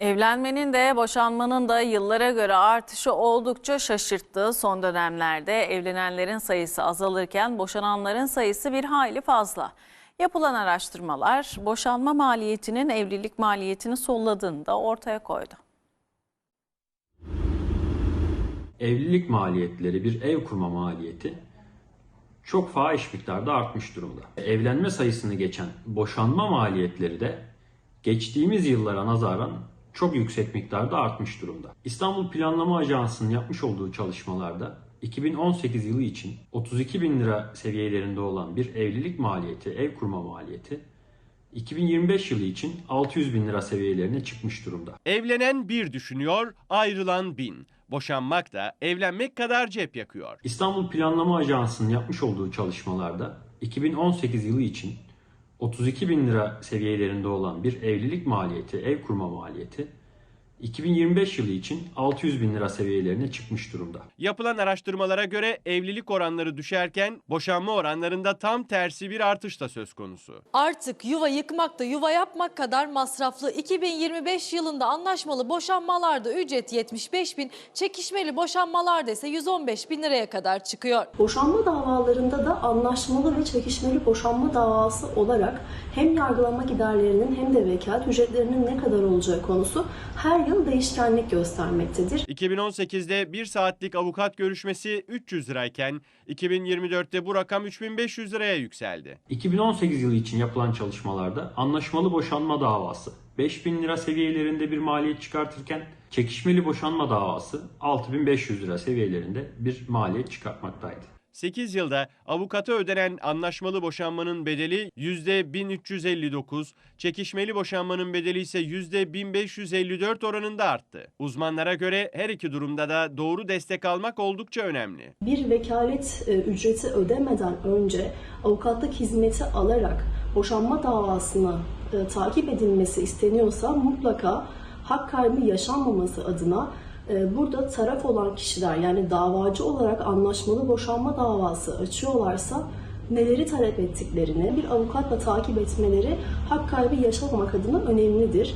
Evlenmenin de boşanmanın da yıllara göre artışı oldukça şaşırttı. Son dönemlerde evlenenlerin sayısı azalırken boşananların sayısı bir hayli fazla. Yapılan araştırmalar boşanma maliyetinin evlilik maliyetini solladığını da ortaya koydu. evlilik maliyetleri, bir ev kurma maliyeti çok fahiş miktarda artmış durumda. Evlenme sayısını geçen boşanma maliyetleri de geçtiğimiz yıllara nazaran çok yüksek miktarda artmış durumda. İstanbul Planlama Ajansı'nın yapmış olduğu çalışmalarda 2018 yılı için 32 bin lira seviyelerinde olan bir evlilik maliyeti, ev kurma maliyeti 2025 yılı için 600 bin lira seviyelerine çıkmış durumda. Evlenen bir düşünüyor, ayrılan bin. Boşanmak da evlenmek kadar cep yakıyor. İstanbul Planlama Ajansı'nın yapmış olduğu çalışmalarda 2018 yılı için 32 bin lira seviyelerinde olan bir evlilik maliyeti, ev kurma maliyeti 2025 yılı için 600 bin lira seviyelerine çıkmış durumda. Yapılan araştırmalara göre evlilik oranları düşerken boşanma oranlarında tam tersi bir artış da söz konusu. Artık yuva yıkmak da yuva yapmak kadar masraflı. 2025 yılında anlaşmalı boşanmalarda ücret 75 bin, çekişmeli boşanmalarda ise 115 bin liraya kadar çıkıyor. Boşanma davalarında da anlaşmalı ve çekişmeli boşanma davası olarak hem yargılama giderlerinin hem de vekalet ücretlerinin ne kadar olacağı konusu her yıl değişkenlik göstermektedir. 2018'de bir saatlik avukat görüşmesi 300 lirayken 2024'te bu rakam 3500 liraya yükseldi. 2018 yılı için yapılan çalışmalarda anlaşmalı boşanma davası 5000 lira seviyelerinde bir maliyet çıkartırken çekişmeli boşanma davası 6500 lira seviyelerinde bir maliyet çıkartmaktaydı. 8 yılda avukata ödenen anlaşmalı boşanmanın bedeli %1359, çekişmeli boşanmanın bedeli ise %1554 oranında arttı. Uzmanlara göre her iki durumda da doğru destek almak oldukça önemli. Bir vekalet e, ücreti ödemeden önce avukatlık hizmeti alarak boşanma davasına e, takip edilmesi isteniyorsa mutlaka hak kaybı yaşanmaması adına burada taraf olan kişiler yani davacı olarak anlaşmalı boşanma davası açıyorlarsa neleri talep ettiklerini bir avukatla takip etmeleri hak kaybı yaşamamak adına önemlidir.